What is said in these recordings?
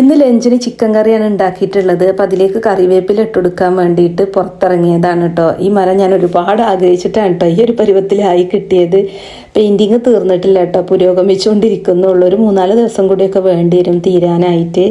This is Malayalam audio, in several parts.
ഇന്ന് ലഞ്ചിന് ചിക്കൻ കറിയാണ് ഉണ്ടാക്കിയിട്ടുള്ളത്. അപ്പം അതിലേക്ക് കറിവേപ്പില ഇട്ടുകൊടുക്കാൻ വേണ്ടിയിട്ട് പുറത്തിറങ്ങിയതാണ് കേട്ടോ ഈ മരം ഞാൻ ഒരുപാട് ആഗ്രഹിച്ചിട്ടാണ് കേട്ടോ ഈ ഒരു പരുവത്തിലായി കിട്ടിയത്. പെയിന്റിങ് തീർന്നിട്ടില്ല കേട്ടോ പുരോഗമിച്ചുകൊണ്ടിരിക്കുന്നുള്ളൂ ഒരു മൂന്നാൽ ദിവസം കൂടിയൊക്കെ വേണ്ടി വരും തീരാനായിട്ട്.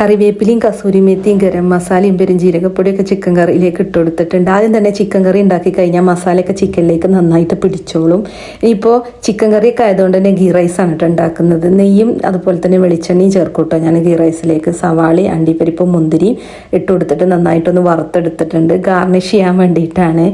കറിവേപ്പിലയും കസൂരി മേത്തിയും ഗരം മസാലയും പെരുംജീരകപ്പൊടിയൊക്കെ ചിക്കൻ കറിയിലേക്ക് ഇട്ട് കൊടുത്തിട്ടുണ്ട്. ആദ്യം തന്നെ ചിക്കൻ കറി ഉണ്ടാക്കി കഴിഞ്ഞാൽ മസാലയൊക്കെ ചിക്കനിലേക്ക് നന്നായിട്ട് പിടിച്ചോളും. ഇനിയിപ്പോൾ ചിക്കൻ കറിയൊക്കെ ആയതുകൊണ്ട് തന്നെ ഗീ റൈസാണ് കേട്ടോ ഉണ്ടാക്കുന്നത്. നെയ്യും അതുപോലെ തന്നെ വെളിച്ചെണ്ണയും ചേർക്കൂട്ടോ കേട്ടോ ഞാൻ ഗീ റൈസിലേക്ക് സവാളി അണ്ടിപ്പരിപ്പും മുന്തിരിയും ഇട്ട് കൊടുത്തിട്ട് നന്നായിട്ടൊന്ന് വറുത്തെടുത്തിട്ടുണ്ട്. ഗാർണിഷ് ചെയ്യാൻ വേണ്ടിയിട്ടാണ്.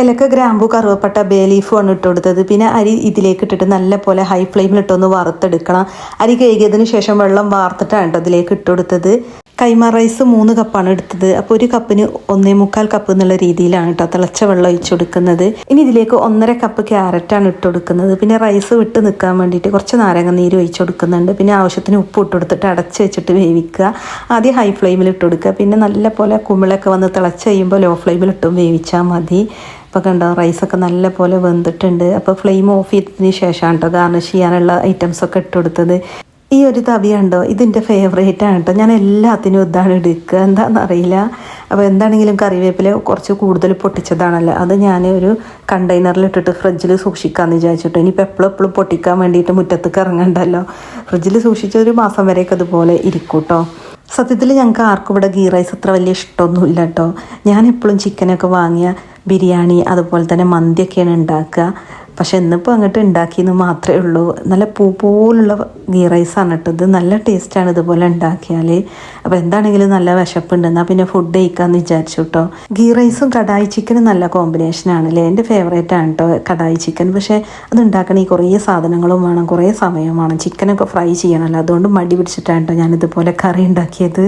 ഇലക്ക ഗ്രാമ്പു കറുവപ്പട്ട ബേ ലീഫുമാണ് ഇട്ട് കൊടുത്തത് പിന്നെ അരി ഇതിലേക്ക് ഇട്ടിട്ട് നല്ല പോലെ ഹൈ ഫ്ലെയിമിൽ ഇട്ടൊന്ന് വറുത്തെടുക്കണം. അരി കഴുകിയതിന് ശേഷം വെള്ളം വാർത്തിട്ടാണ് കേട്ടോ അതിലേക്ക് ഇട്ട് കൊടുത്തത് കൈമ റൈസ് മൂന്ന് കപ്പാണ് എടുത്തത്. അപ്പോൾ ഒരു കപ്പിന് ഒന്നേ മുക്കാൽ കപ്പ് എന്നുള്ള രീതിയിലാണ് കേട്ടോ തിളച്ച വെള്ളം ഒഴിച്ചു കൊടുക്കുന്നത് ഇനി ഇതിലേക്ക് ഒന്നര കപ്പ് ക്യാരറ്റാണ് ഇട്ട് കൊടുക്കുന്നത് പിന്നെ റൈസ് വിട്ട് നിൽക്കാൻ വേണ്ടിയിട്ട് കുറച്ച് നാരങ്ങ നീര് ഒഴിച്ചു കൊടുക്കുന്നുണ്ട് പിന്നെ ആവശ്യത്തിന് ഉപ്പ് ഇട്ട് കൊടുത്തിട്ട് അടച്ച് വെച്ചിട്ട് വേവിക്കുക. ആദ്യം ഹൈ ഫ്ലെയിമിൽ ഇട്ട് കൊടുക്കുക പിന്നെ നല്ല പോലെ കുമിളൊക്കെ വന്ന് തിളച്ച് കഴിയുമ്പോൾ ലോ ഫ്ലെയിമിൽ ഇട്ടും വേവിച്ചാൽ മതി. ഇപ്പോൾ കണ്ടോ റൈസൊക്കെ നല്ല പോലെ വെന്തിട്ടുണ്ട്. അപ്പോൾ ഫ്ലെയിം ഓഫ് ചെയ്തതിന് ശേഷമാണ് കേട്ടോ ഗാർണിഷ് ചെയ്യാനുള്ള ഐറ്റംസ് ഒക്കെ ഇട്ട് കൊടുത്തത്. ഈ ഒരു തവി ഉണ്ടോ ഇതിന്റെ ഫേവറേറ്റ് ആണ് കേട്ടോ. ഞാൻ എല്ലാത്തിനും ഇതാണ് എടുക്കുക. എന്താണെന്ന് അറിയില്ല. അപ്പോൾ എന്താണെങ്കിലും കറിവേപ്പില കുറച്ച് കൂടുതൽ പൊട്ടിച്ചതാണല്ലോ. അത് ഞാൻ ഒരു കണ്ടെയ്നറിൽ ഇട്ടിട്ട് ഫ്രിഡ്ജിൽ സൂക്ഷിക്കാമെന്ന് വിചാരിച്ചിട്ട്. ഇനിയിപ്പോൾ എപ്പോഴും എപ്പോഴും പൊട്ടിക്കാൻ വേണ്ടിയിട്ട് മുറ്റത്തേക്ക് ഇറങ്ങണ്ടല്ലോ. ഫ്രിഡ്ജിൽ സൂക്ഷിച്ച ഒരു മാസം വരെയൊക്കെ അതുപോലെ ഇരിക്കും കേട്ടോ സത്യത്തിൽ ഞങ്ങൾക്ക് ആർക്കും ഇവിടെ ഗീ റൈസ് അത്ര വലിയ ഇഷ്ടമൊന്നുമില്ല കേട്ടോ. ഞാൻ എപ്പോഴും ചിക്കനൊക്കെ വാങ്ങിയ ബിരിയാണി അതുപോലെ തന്നെ മന്തിയൊക്കെയാണ് ഉണ്ടാക്കുക. പക്ഷെ ഇന്നിപ്പോൾ അങ്ങോട്ട് ഉണ്ടാക്കിയെന്ന് മാത്രമേ ഉള്ളൂ. നല്ല പൂ പോലുള്ള ഗീ റൈസാണ് കേട്ടോ ഇത്. നല്ല ടേസ്റ്റാണ് ഇതുപോലെ ഉണ്ടാക്കിയാൽ അപ്പോൾ എന്താണെങ്കിലും നല്ല വിശപ്പുണ്ട്. എന്നാൽ പിന്നെ ഫുഡ് കഴിക്കാമെന്ന് വിചാരിച്ചു കേട്ടോ ഗീ റൈസും കടായി ചിക്കനും നല്ല കോമ്പിനേഷനാണല്ലേ എന്റെ ഫേവറേറ്റ് ആണ് കേട്ടോ കടായി ചിക്കൻ പക്ഷേ അത് ഉണ്ടാക്കണ ഈ കുറേ സാധനങ്ങളും വേണം കുറേ സമയം വേണം. ചിക്കനൊക്കെ ഫ്രൈ ചെയ്യണമല്ലോ അതുകൊണ്ട് മടി പിടിച്ചിട്ടാണ് കേട്ടോ ഞാനിതുപോലെ കറി ഉണ്ടാക്കിയത്